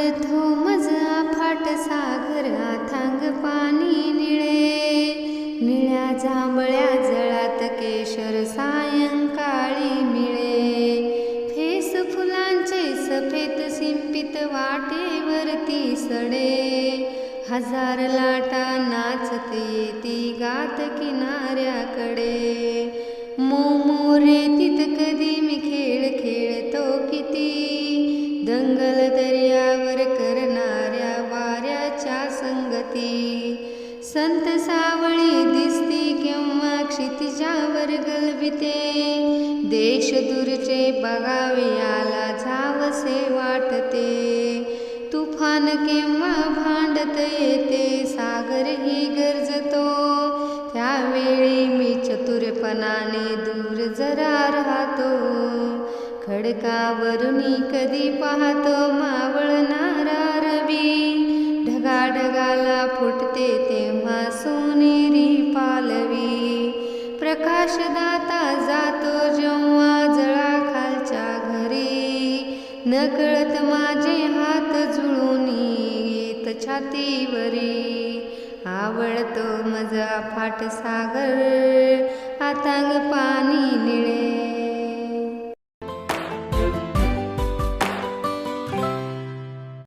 पडतो मजा फाट सागर थांग पाणी निळे. निळ्या जांभळ्या जळात केशर सायंकाळी मिळे. फेस फुलांचे सफेद सिंपित वाटेवरती सडे. हजार लाटा नाचत येती गात किनाऱ्याकडे. मोमोरे तित कधी मी खेळ खेळतो किती. दंगल संगती संत सावळी दिसती केव्हा क्षितिजावर गलबिते देश दूरचे बघावे याला जावसे वाटते. तुफान केव्हा भांडत येते सागरही गरजतो. त्यावेळी मी चतुरपणाने दूर जरा राहतो. खडकावरून कधी पाहतो मा फुटते तेव्हा सोनेरी पालवी. प्रकाशदाता जातो जेव्हा जळा खालच्या घरी. नकळत माझे हात जुळून येत छातीवरी. आवडतो मजा फाट सागर आतांग पाणी निळे